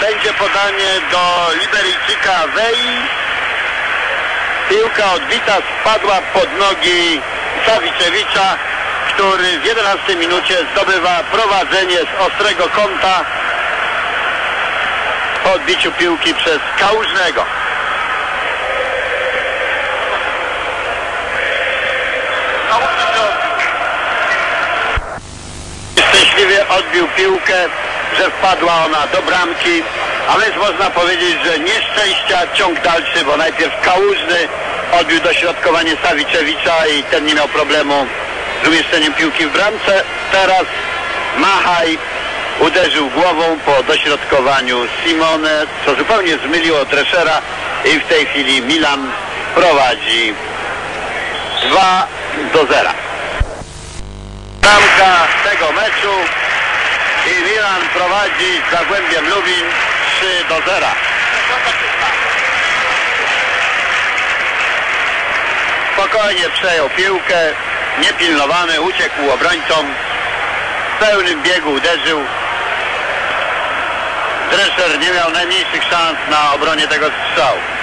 Będzie podanie do Liberyjczyka Wei. Piłka odbita spadła pod nogi Sawiczewicza, który w 11 minucie zdobywa prowadzenie z ostrego kąta po odbiciu piłki przez Kałużnego. Szczęśliwie odbił piłkę, że wpadła ona do bramki, a więc można powiedzieć, że nieszczęścia ciąg dalszy, bo najpierw Kałużny odbił dośrodkowanie Sawiczewicza i ten nie miał problemu z umieszczeniem piłki w bramce. Teraz Machaj uderzył głową po dośrodkowaniu Simone, co zupełnie zmyliło Dreszera i w tej chwili Milan prowadzi 2 do 0. Bramka tego meczu i Milan prowadzi z Zagłębiem Lubin 3 do 0. Spokojnie przejął piłkę, niepilnowany, uciekł obrońcom, w pełnym biegu uderzył. Drescher nie miał najmniejszych szans na obronie tego strzału.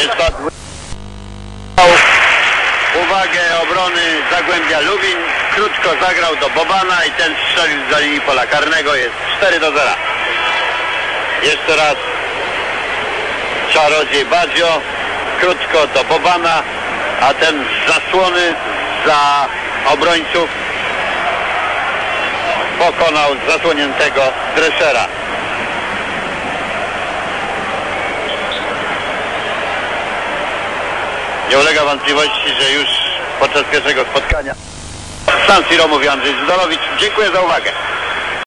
Jest to uwagę obrony Zagłębia Lubin. Krótko zagrał do Bobana i ten strzelił za linii pola karnego. Jest 4 do 0. Jeszcze raz czarodziej Badzio. Krótko do Bobana, a ten z zasłony za obrońców pokonał zasłoniętego Dreschera. Nie ulega wątpliwości, że już podczas pierwszego spotkania San Siro mówi Andrzej Zdolowicz. Dziękuję za uwagę.